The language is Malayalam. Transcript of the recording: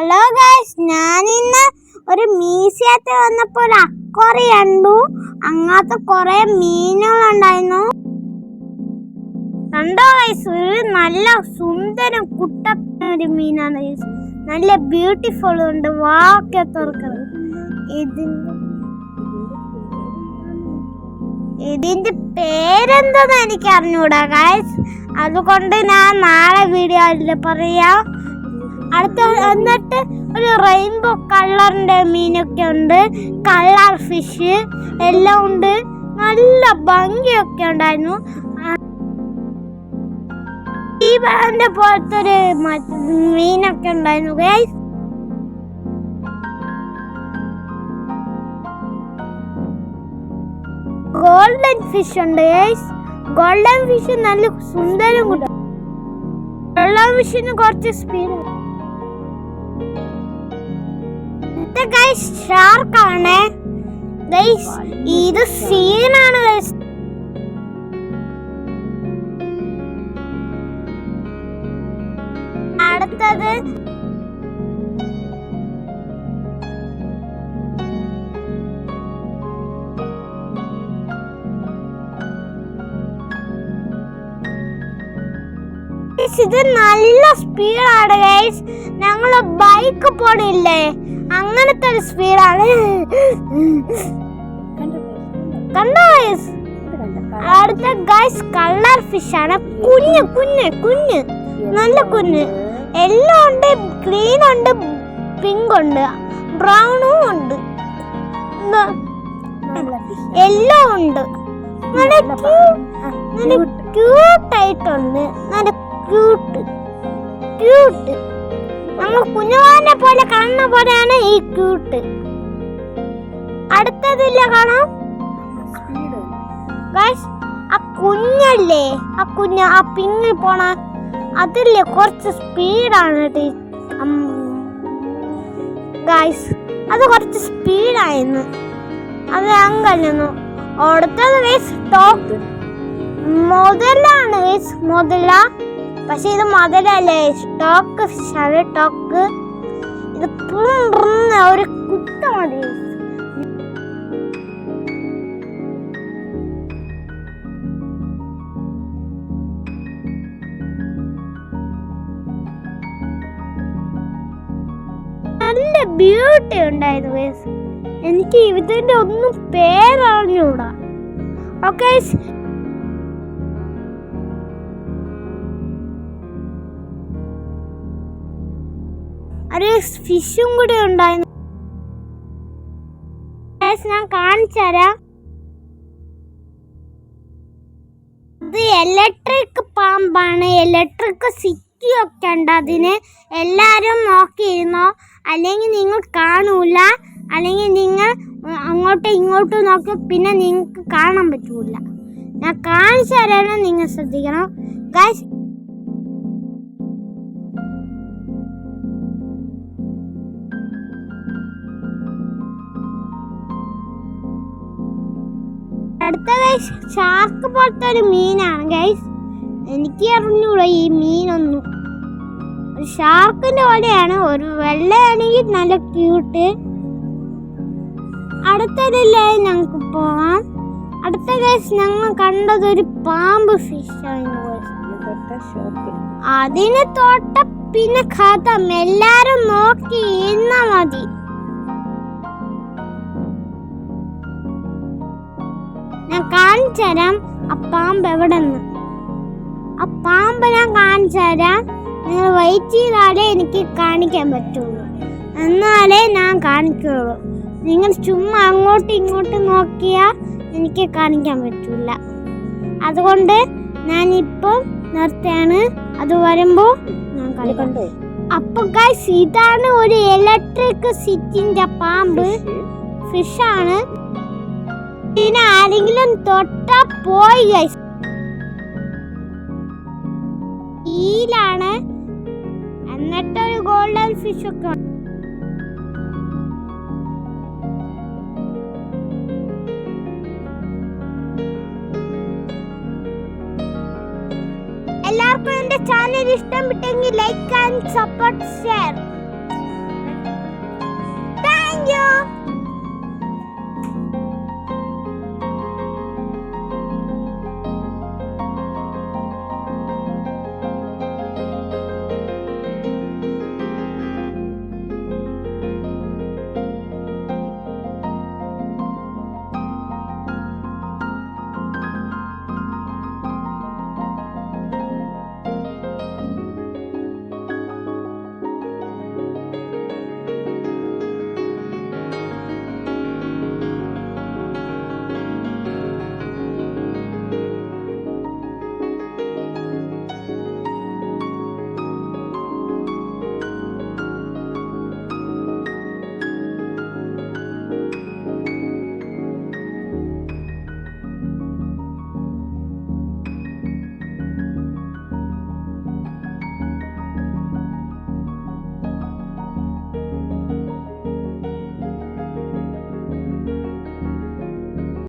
ഹലോ ഗൈസ് ഇന്ന് ഒരു മ്യൂസിയത്തിൽ വന്നപ്പോൾ ഒരു അക്വറി കണ്ടു. അങ്ങനത്തെ കുറെ മീനുകളുണ്ടായിരുന്നു. കണ്ടോ ഗൈസ് ഒരു നല്ല സുന്ദരം കുട്ടപ്പന ഒരു മീനാണ് ഗൈസ്. നല്ല ബ്യൂട്ടിഫുൾ ഉണ്ട് വാക്കെ തുറക്കുന്നത് ഇതിന്റെ ഇതിന്റെ പേരെന്തെന്ന് എനിക്ക് അറിഞ്ഞൂടാ ഗൈസ്. അതുകൊണ്ട് ഞാൻ നാളെ വീഡിയോയിൽ പറയാം. അടുത്ത എന്നിട്ട് ഒരു റെയിൻബോ കളറിന്റെ മീനൊക്കെ ഉണ്ട്. കളർ ഫിഷ് എല്ലാം ഉണ്ട്. നല്ല ഭംഗിയൊക്കെ ഉണ്ടായിരുന്നു. ഈ ബാൻഡ് പോലത്തെ ഒരു മീനൊക്കെ ഉണ്ടായിരുന്നു ഗൈസ് ഗോൾഡൻ ഫിഷ് ഉണ്ട് ഗൈസ് ഗോൾഡൻ ഫിഷ് നല്ല സുന്ദരം കൂടെ ഗോൾഡൻ ഫിഷിന് കുറച്ച് സ്പീഡ് ഇത് ഗൈസ് ഷാർക്ക് ആണ്. ഗൈസ് ഇത് സീനാണ് ഗൈസ് അടുത്തത്. ഇത് നല്ല സ്പീഡാണ് ഗൈസ് ഞങ്ങൾ ബൈക്ക് പോണില്ലേ? അങ്ങനത്തെ ഒരു സ്പീഡാണ്. കണ്ടോ അടുത്ത ഗൈസ് കളർ ഫിഷ് ആണ്. കുഞ്ഞ് കുഞ്ഞ് കുഞ്ഞ്. നല്ല കുഞ്ഞ്. എല്ലോ ഉണ്ട് ഗ്രീൻ ഉണ്ട് പിങ്ക് ഉണ്ട് ബ്രൗണും ഉണ്ട്. എല്ലോ ഉണ്ട്. നല്ല ക്യൂട്ട് ആയിട്ടുണ്ട്. നല്ല ക്യൂട്ട് ക്യൂട്ട് നമ്മൾ കുഞ്ഞുവാനെ പോലെ കാണുന്ന പോലെയാണ് ഈ ക്യൂട്ട് അടുത്തതില്ല കാണാം. ഗൈസ് ആ കുഞ്ഞല്ലേ? ആ കുഞ്ഞ് ആ പിങ്ങി പോണ അതില്ലേ? കുറച്ച് സ്പീഡാണ് ഗൈസ് അത് കുറച്ച് സ്പീഡായിരുന്നു അത് കഴിഞ്ഞു അടുത്തത് ഗൈസ് ടോപ്പ് മുതലാണ് ഗൈസ് മുതല. പക്ഷെ ഇത് മുതലല്ലേ ടോക്ക് ഫിഷാണ് ടോക്ക് ഇത് പും പും ഒരു കുത്ത മതി. നല്ല ബ്യൂട്ടി ഉണ്ടായിരുന്നു എനിക്ക് ഇതിന്റെ ഒന്നും പേരറിഞ്ഞൂടാ. ഓക്കെ ഫിഷും കൂടെ ഉണ്ടായിരുന്നു. ഞാൻ കാണിച്ചു തരാം. ഇത് ഇലക്ട്രിക് പാമ്പാണ്. ഇലക്ട്രിക് സിറ്റി ഒക്കെ ഉണ്ട് അതിന്. എല്ലാവരും നോക്കിയിരുന്നോ? അല്ലെങ്കിൽ നിങ്ങൾ കാണൂല. അല്ലെങ്കിൽ നിങ്ങൾ അങ്ങോട്ടും ഇങ്ങോട്ടും നോക്കി പിന്നെ നിങ്ങൾക്ക് കാണാൻ പറ്റൂല. ഞാൻ കാണിച്ചു തരാനും നിങ്ങൾ ശ്രദ്ധിക്കണം. ഗൈസ് അടുത്ത ഗൈസ് ഷാർക്ക് പോലത്തെ ഒരു മീനാണ് ഗൈസ് എനിക്ക് അറിഞ്ഞൂടാ ഈ മീനൊന്നും. ഒരു ഷാർക്കിന്റെ പോലെയാണ് ഒരു വെള്ളയാണെങ്കിൽ നല്ല ക്യൂട്ട് അടുത്തതില്ലേ ഞങ്ങൾക്ക് പോവാം. അടുത്ത ഗൈസ് ഞങ്ങൾ കണ്ടത് ഒരു പാമ്പ് ഫിഷ്. അതിന് തൊട്ട പിന്നെ കഥം. എല്ലാരും നോക്കി എന്നാ മതി. കാണിച്ചു തരാം ആ പാമ്പ് എവിടെ ആ പാമ്പ് ഞാൻ കാണിച്ചു തരാം. നിങ്ങൾ വെയിറ്റ് ചെയ്താലേ എനിക്ക് കാണിക്കാൻ പറ്റുള്ളൂ. എന്നാലേ ഞാൻ കാണിക്കുള്ളൂ. നിങ്ങൾ ചുമ്മാ അങ്ങോട്ടും ഇങ്ങോട്ടും നോക്കിയാൽ എനിക്ക് കാണിക്കാൻ പറ്റില്ല അതുകൊണ്ട് ഞാൻ ഇപ്പോൾ നിർത്തുകയാണ്. അത് വരുമ്പോൾ ഞാൻ കളിക്കണ്ടു അപ്പൊ ഗൈസ് ഇതാണ് ഒരു ഇലക്ട്രിക് സിറ്റിന്റെ പാമ്പ്. ഫിഷാണ് പിന്നെ ആരെങ്കിലും തൊട്ടാ പോയി ഗൈസ് ഈലാണ് എന്നിട്ടൊരു ഗോൾഡൻ ഫിഷ് ഒക്കെ എല്ലാവർക്കും എന്റെ ചാനൽ ഇഷ്ടപ്പെട്ടെങ്കിൽ like and support share thank you